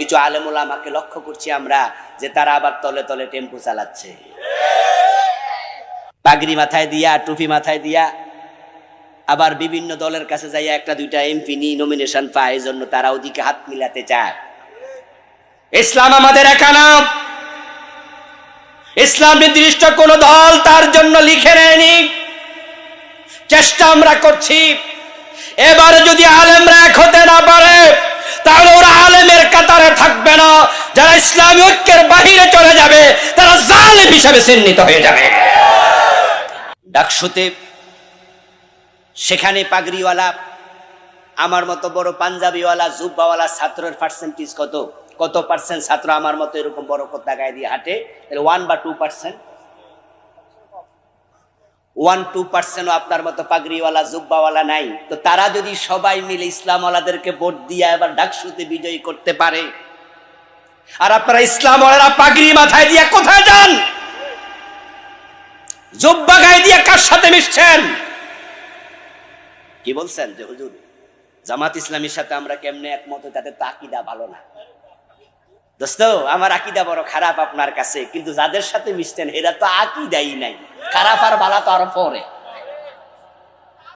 কিছু আলেমুল আমাকে লক্ষ্য করছি আমরা যে তারা আবার তলে তলে টেম্পু চালাচ্ছে। পাগড়ি মাথায় দিয়া, টুপি মাথায় দিয়া, আবার বিভিন্ন দলের কাছে যাইয়া একটা দুইটা এমপি নি নমিনেশন পায় জন্য তারা ওদিকে হাত মিলাতে চায়। ইসলাম আমাদের একা নাম ইসলাম নির্দিষ্ট কোন দল তার জন্য লিখে নেয়নি। চেষ্টা আমরা করছি। এবারে যদি আলেমরা এক হতে না পারে তাহলে ওরা আলেমের কাতারে থাকবে না। যারা ইসলামী ঐক্যের বাহিরে চলে যাবে, তারা জালেম হিসাবে চিহ্নিত হয়ে যাবে। ডাকসুতে সেখানে পাগড়িওয়ালা, আমার মতো বড় পাঞ্জাবিওয়ালা, জুব্বাওয়ালা ছাত্রের পার্সেন্টেজ কত? কত পার্সেন্ট ছাত্র আমার মতো এরকম বড় কথা গায়ে দিয়ে হাঁটে? তাহলে ওয়ান বা two percent one two percent আপনার মতো পাগড়িওয়ালা, জুব্বাওয়ালা নাই। তো তারা যদি সবাই মিলে ইসলামওয়ালাদেরকে ভোট দিয়ে এবার ডাকসুতে বিজয়ী করতে পারে আর আপনারা ইসলামওয়ালারা পাগড়ি মাথায় দিয়ে কোথায় যান? জুব্বা গায়ে দিয়ে কার সাথে মিশছেন? কি বলছেন যে হুজুর জামাত ইসলামীর সাথে আমরা কেমনে একমত হই, তাদের তো আকিদা ভালো না। দোস্ত আমার আকিদা বড় খারাপ আপনার কাছে কিন্তু যাদের সাথে মিশতেন এরা তো আকিদাই নাই। খারাপ আর ভালো তো আরও পরে।